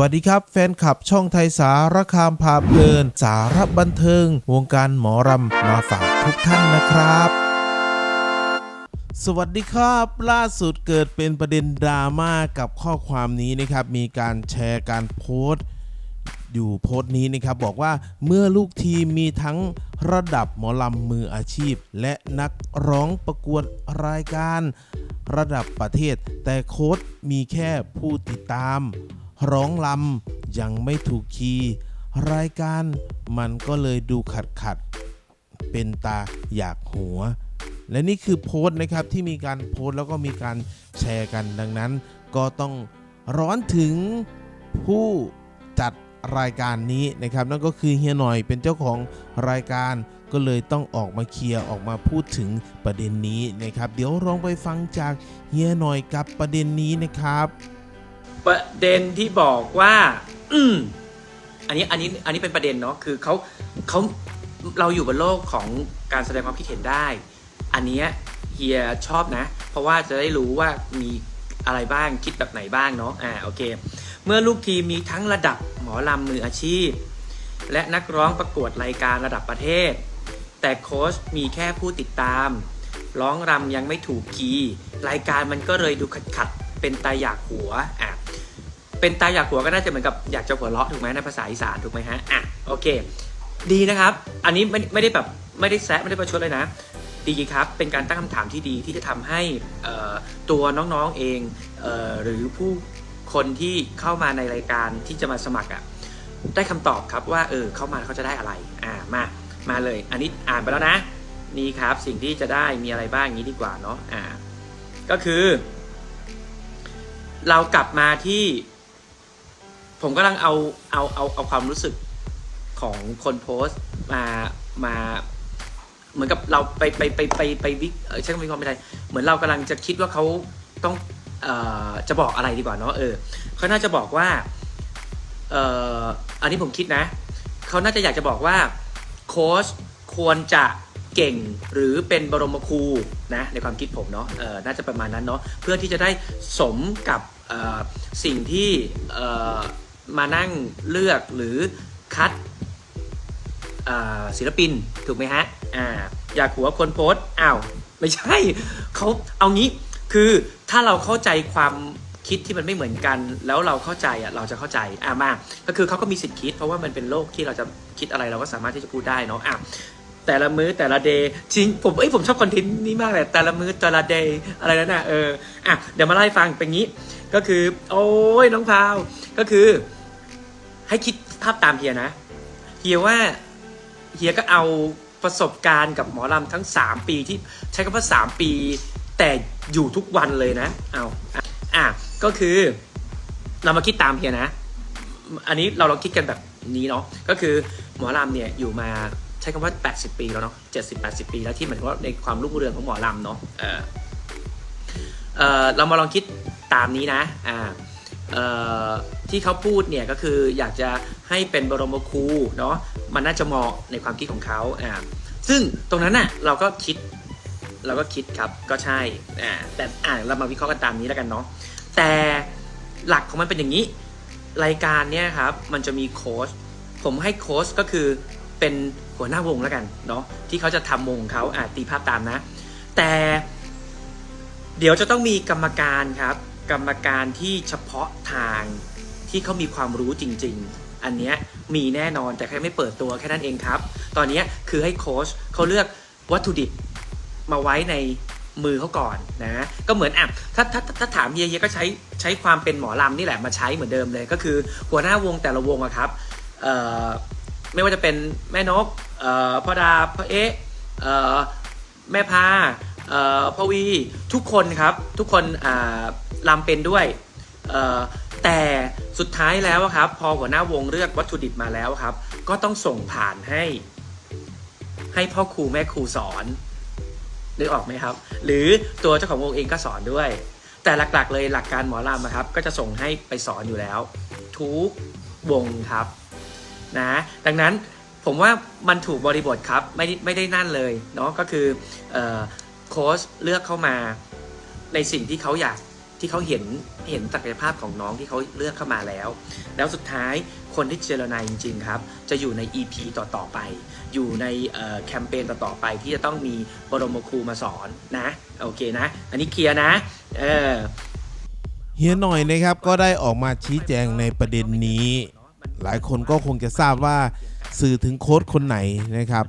วัสดีครับ แฟนคลับช่องไทยสารคามพาเพลิน สารบันเทิง วงการหมอรำมาฝากทุกท่านนะครับสวัสดีครับ ล่าสุดเกิดเป็นประเด็นดราม่ากับข้อความนี้นะครับ มีการแชร์การโพสต์ อยู่โพสต์นี้นะครับ บอกว่าเมื่อลูกทีมมีทั้งระดับหมอลำมืออาชีพ และนักร้องประกวดรายการ ระดับประเทศ แต่โค้ดมีแค่ผู้ติดตาม ร้องลำยังไม่ถูกคีย์รายการมันก็เลยดูขัดขัด เป็นตาอยากหัว และนี่คือโพสต์นะครับที่มีการโพสต์แล้วก็มีการแชร์กันดังนั้น ก็ต้องร้อนถึงผู้จัดรายการนี้นะครับ นั่นก็คือเฮียหน่อยเป็นเจ้าของรายการก็เลยต้องออกมาเคลียร์ออกมาพูดถึงประเด็นนี้นะครับ เดี๋ยวลองไปฟังจากเฮียหน่อยกับประเด็นนี้นะครับ ประเด็นที่บอกว่า อืมอันนี้อันนี้อันนี้เป็นประเด็นเนาะคือเขาเขาเราอยู่บนโลกของการแสดงความคิดเห็นได้ อันเนี้ยเฮียชอบนะ เพราะว่าจะได้รู้ว่ามีอะไรบ้างคิดแบบไหนบ้างเนาะอ่าโอเค เมื่อลูกทีมมีทั้งระดับหมอลำมืออาชีพ และนักร้องประกวดรายการระดับประเทศ แต่โค้ชมีแค่ผู้ติดตาม ร้องรำยังไม่ถูกคีย์รายการมันก็เลยดูขัดขัดเป็นตาอยากหัวอะ เป็นตาอยากหัวก็น่าจะเหมือนกับอยากจะหัวเราะถูกไหมในภาษาอีสานถูกไหมฮะอะโอเค ดีนะครับ อันนี้ไม่ไม่ได้แบบไม่ได้แซะไม่ได้ประชดเลยนะ ดีครับ เป็นการตั้งคำถามที่ดีที่จะทำให้ตัวน้องๆเองเออหรือผู้คนที่เข้ามาในรายการที่จะมาสมัครอะได้คำตอบครับว่าเออเข้ามาเขาจะได้อะไรอ่ามามาเลย อันนี้อ่านไปแล้วนะ นี่ครับสิ่งที่จะได้มีอะไรบ้างอย่างนี้ดีกว่าเนาะอ่าก็คือ เรากลับมาที่ ผมกำลังเอาเอาเอาเอาความรู้สึกของคนโพสต์มามาเหมือนกับเราไปไปไปไปไปวิเออใช้คำวิเคราะห์ไม่ได้เหมือนเรากำลังจะคิดว่าเขาต้องเอ่อจะบอกอะไรดีกว่าเนาะเออเขาน่าจะบอกว่าเอ่ออันนี้ผมคิดนะเขาน่าจะอยากจะบอกว่าโค้ชควรจะเก่งหรือเป็นบรมครูนะในความคิดผมเนาะเออน่าจะประมาณนั้นเนาะเพื่อที่จะได้สมกับสิ่งที่ มานั่งเลือกหรือคัดศิลปินถูกไหมฮะอ่าอยากหัวคนโพสอ้าวไม่ใช่เขาเอางี้คือถ้าเราเข้าใจความคิดที่มันไม่เหมือนกัน แล้วเราเข้าใจอะเราจะเข้าใจอ่ามาก็คือเขาก็มีสิทธิ์คิด เพราะว่ามันเป็นโลกที่เราจะคิดอะไรเราก็สามารถที่จะพูดได้เนาะอะแต่ละมื้อแต่ละเดย์จริงผมเอ้ยผมชอบคอนเทนต์นี้มากเลยแต่ละมื้อแต่ละเดย์อะไรนั่นน่ะเอออะเดี๋ยวมาไล่ฟังเป็นงี้ ก็คือ โอ้ยน้องพาวก็คือ ให้คิดภาพตามเฮียนะเฮียว่าเฮียก็เอาประสบการณ์กับหมอลำทั้ง 3 ปีที่ใช้คำว่า 3 ปี แต่อยู่ทุกวันเลยนะเอาอะอะก็คือเรามาคิดตามเฮียนะ อันนี้เราลองคิดกันแบบนี้เนาะก็คือหมอลำเนี่ยอยู่มาใช้คำว่า 80 ปีแล้วเนาะ70 80 ปีแล้วที่เหมือนว่าในความรุ่งเรืองของหมอลำเนาะเออเออเรามาลองคิดตามนี้นะอ่า ที่เขาพูดเนี่ยก็คืออยากจะให้เป็นบรมครูเนาะมันน่าจะเหมาะในความคิดของเขาอ่าซึ่งตรงนั้นน่ะเราก็คิดเราก็คิดครับก็ใช่อ่าแต่อ่าเรามาวิเคราะห์กันตามนี้แล้วกันเนาะแต่หลักของมันเป็นอย่างนี้รายการเนี่ยครับมันจะมีโค้ชผมให้โค้ชก็คือเป็นหัวหน้าวงแล้วกันเนาะที่เขาจะทำวงของเขาอ่าตีภาพตามนะ แต่เดี๋ยวจะต้องมีกรรมการครับ กรรมการที่เฉพาะทางที่เขามีความรู้จริง ๆ อันเนี้ยมีแน่นอนแต่แค่ไม่เปิดตัวแค่นั้นเองครับ ตอนเนี้ยคือให้โค้ชเขาเลือกวัตถุดิบมาไว้ในมือเขาก่อนนะ ก็เหมือนอะถ้าถ้าถ้าถามเยเฮียก็ใช้ใช้ความเป็นหมอลำนี่แหละมาใช้เหมือนเดิมเลย ก็คือหัวหน้าวงแต่ละวงอะครับเอ่อไม่ว่าจะเป็นแม่นกเอ่อพ่อดาพ่อเอ๊ะเอ่อแม่พา เอ่อพวีทุกคนครับทุกคนอ่าลำเป็นด้วยเอ่อแต่สุดท้ายแล้วครับพอหัวหน้าวงเลือกวัตถุดิบมาแล้วครับ ก็ต้องส่งผ่านให้ ให้พ่อครูแม่ครูสอนนึกออกไหมครับ หรือตัวเจ้าของวงเองก็สอนด้วย แต่หลักๆ เลยหลักการหมอลำอะครับก็จะส่งให้ไปสอนอยู่แล้ว ทุกวงครับนะดังนั้นผมว่ามันถูกบริบทครับไม่ไม่ได้นั่นเลยเนาะก็คืออ ค้ชเลือกเข้ามาในสิ่งที่เขาอยากที่เขาเห็นเห็นศักยภาพของน้องที่เขาเลือกเข้ามาแล้ว แล้วสุดท้ายคนที่เจรนายจริง ๆ ครับ จะอยู่ใน EP ต่อ ๆ ไป อยู่ในแคมเปญต่อ ๆ ไปที่จะต้องมีบรมครูมาสอนนะ โอเคนะ อันนี้เคลียร์นะ เออเฮียหน่อยนะครับก็ได้ออกมาชี้แจงในประเด็นนี้ หลายคนก็คงจะทราบว่าสื่อถึงโค้ดคนไหนนะครับ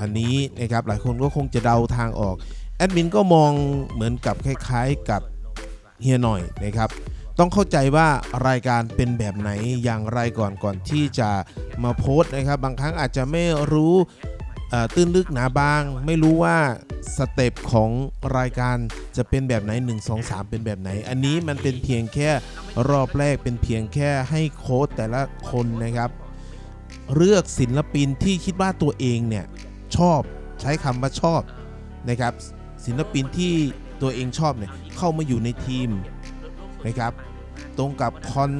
อันนี้นะครับหลายคนก็คงจะเดาทางออก แอดมินก็มองเหมือนกับคล้ายๆกับเฮียหน่อยนะครับต้องเข้าใจว่ารายการเป็นแบบไหนอย่างไรก่อนก่อนที่จะมาโพสต์นะครับ บางครั้งอาจจะไม่รู้ตื้นลึกหนาบาง ไม่รู้ว่าสเต็ปของรายการจะเป็นแบบไหน 1 2 3 เป็นแบบไหน อันนี้มันเป็นเพียงแค่รอบแรกเป็นเพียงแค่ให้โค้ดแต่ละคนนะครับ เลือกศิลปินที่คิดว่าตัวเองเนี่ย ชอบใช้คำว่าชอบนะครับ ศิลปินที่ตัวเองชอบเนี่ยเข้ามาอยู่ในทีมนะครับ ตรงกับคอน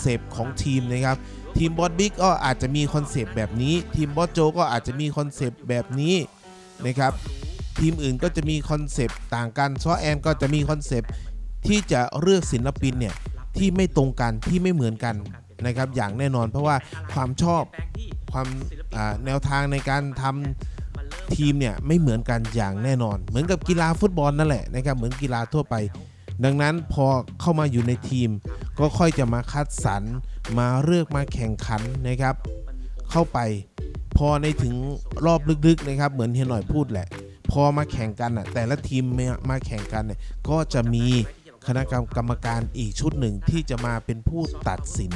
เซปต์ของทีมนะครับ ทีมบอสบิ๊กก็อาจจะมีคอนเซปต์แบบนี้ ทีมบอสโจก็อาจจะมีคอนเซปต์แบบนี้นะครับ ทีมอื่นก็จะมีคอนเซปต์ต่างกันซอแอนก็จะมีคอนเซปต์ที่จะเลือกศิลปินเนี่ยที่ไม่ตรงกันที่ไม่เหมือนกันนะครับ อย่างแน่นอนเพราะว่าความชอบความแนวทางในการทำ ทีมเนี่ยไม่เหมือนกันอย่างแน่นอน เหมือนกับกีฬาฟุตบอลนั่นแหละนะครับเหมือนกีฬาทั่วไป ดังนั้นพอเข้ามาอยู่ในทีม ก็ค่อยจะมาคัดสรรมาเลือกมาแข่งขันนะครับ เข้าไปพอในถึงรอบลึกๆนะครับ เหมือนเฮียหน่อยพูดแหละ พอมาแข่งกันอะแต่ละทีมมาแข่งกันเนี่ยก็จะมีคณะกรรมการอีกชุดหนึ่งที่จะมาเป็นผู้ตัดสิน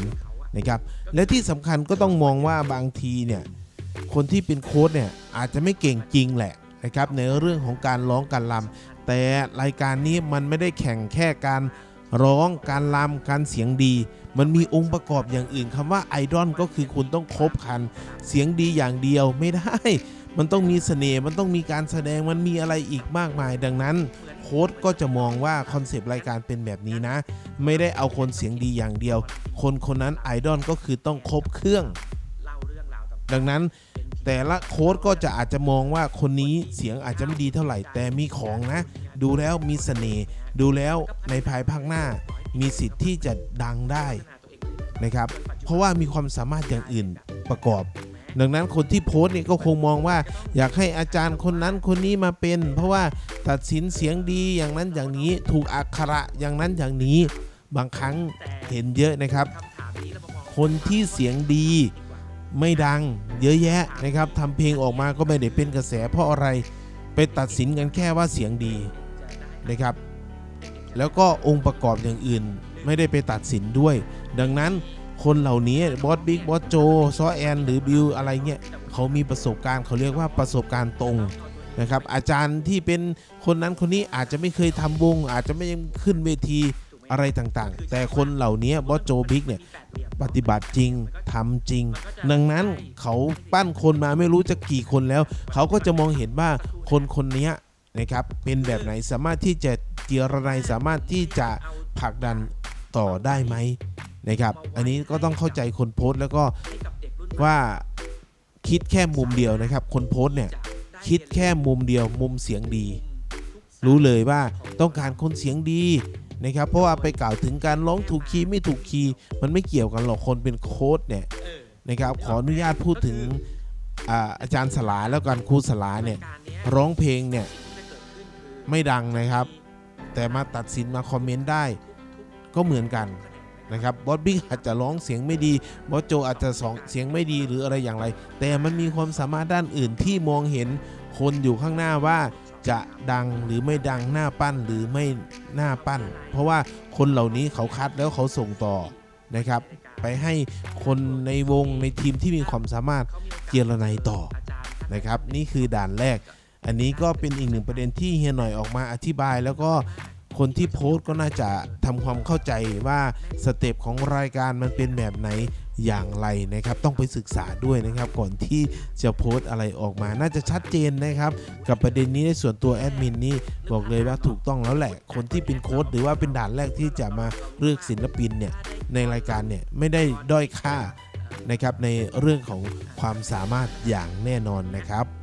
นะครับ และที่สำคัญก็ต้องมองว่าบางทีเนี่ย คนที่เป็นโค้ชเนี่ยอาจจะไม่เก่งจริงแหละนะครับในเรื่องของการร้องการรำแต่รายการนี้มันไม่ได้แข่งแค่การร้องการรำการเสียงดี มันมีองค์ประกอบอย่างอื่นคำว่าไอดอลก็คือคุณต้องครบคัน เสียงดีอย่างเดียวไม่ได้ มันต้องมีเสน่ห์มันต้องมีการแสดงมันมีอะไรอีกมากมาย ดังนั้นโค้ชก็จะมองว่าคอนเซปต์รายการเป็นแบบนี้นะ ไม่ได้เอาคนเสียงดีอย่างเดียว คนคนนั้นไอดอลก็คือต้องครบเครื่อง ดังนั้นแต่ละโค้ดก็จะอาจจะมองว่าคนนี้เสียงอาจจะไม่ดีเท่าไหร่ แต่มีของนะ ดูแล้วมีเสน่ห์ดูแล้วในภายภาคหน้า มีสิทธิ์ที่จะดังได้นะครับ เพราะว่ามีความสามารถอย่างอื่นประกอบ ดังนั้นคนที่โพสต์เนี่ยก็คงมองว่า อยากให้อาจารย์คนนั้นคนนี้มาเป็น เพราะว่าตัดสินเสียงดีอย่างนั้นอย่างนี้ถูกอักขระอย่างนั้นอย่างนี้บางครั้งเห็นเยอะนะครับ คนที่เสียงดี ไม่ดังเยอะแยะนะครับทำเพลงออกมาก็ไม่ได้เป็นกระแสเพราะอะไรไปตัดสินกันแค่ว่าเสียงดีนะครับ แล้วก็องค์ประกอบอย่างอื่นไม่ได้ไปตัดสินด้วย ดังนั้นคนเหล่านี้บอสบิ๊กบอสโจซอแอนหรือบิวอะไรเงี้ยเขามีประสบการณ์เขาเรียกว่าประสบการณ์ตรงนะครับอาจารย์ที่เป็นคนนั้นคนนี้อาจจะไม่เคยทำวง อาจจะไม่ยังขึ้นเวที อะไรต่างๆ แต่คนเหล่านี้บอสโจบิ๊กเนี่ยปฏิบัติจริงทำจริง ดังนั้นเขาปั้นคนมาไม่รู้จะกี่คนแล้ว เขาก็จะมองเห็นว่าคนคนนี้นะครับเป็นแบบไหนสามารถที่จะเจรนายสามารถที่จะผลักดันต่อได้ไหมนะครับ อันนี้ก็ต้องเข้าใจคนโพสต์แล้วก็ว่าคิดแค่มุมเดียวนะครับ คนโพสต์เนี่ยคิดแค่มุมเดียวมุมเสียงดี รู้เลยว่าต้องการคนเสียงดี นะครับเพราะว่าไปกล่าวถึงการร้องถูกคีย์ไม่ถูกคีย์มันไม่เกี่ยวกันหรอกคนเป็นโค้ดเนี่ยนะครับขออนุญาตพูดถึงอาอาจารย์สลาแล้วกันครูสลาเนี่ยร้องเพลงเนี่ยไม่ดังนะครับ แต่มาตัดสินมาคอมเมนต์ได้ก็เหมือนกันนะครับบอสบิ๊กอาจจะร้องเสียงไม่ดีบอสโจอาจจะสองเสียงไม่ดีหรืออะไรอย่างไร แต่มันมีความสามารถด้านอื่นที่มองเห็นคนอยู่ข้างหน้าว่า จะดังหรือไม่ดังหน้าปั้นหรือไม่หน้าปั้น เพราะว่าคนเหล่านี้เขาคัดแล้วเขาส่งต่อนะครับ ไปให้คนในวงในทีมที่มีความสามารถเจรนายต่อนะครับ นี่คือด่านแรก อันนี้ก็เป็นอีกหนึ่งประเด็นที่เฮียหน่อยออกมาอธิบาย แล้วก็คนที่โพสต์ก็น่าจะทำความเข้าใจว่าสเต็ปของรายการมันเป็นแบบไหน อย่างไรนะครับ ต้องไปศึกษาด้วยนะครับ ก่อนที่จะโพสต์อะไรออกมา น่าจะชัดเจนนะครับ กับประเด็นนี้ในส่วนตัวแอดมินนี่บอกเลยว่าถูกต้องแล้วแหละ คนที่เป็นโค้ดหรือว่าเป็นด่านแรกที่จะมาเลือกศิลปินเนี่ยในรายการเนี่ยไม่ได้ด้อยค่านะครับในเรื่องของความสามารถอย่างแน่นอนนะครับ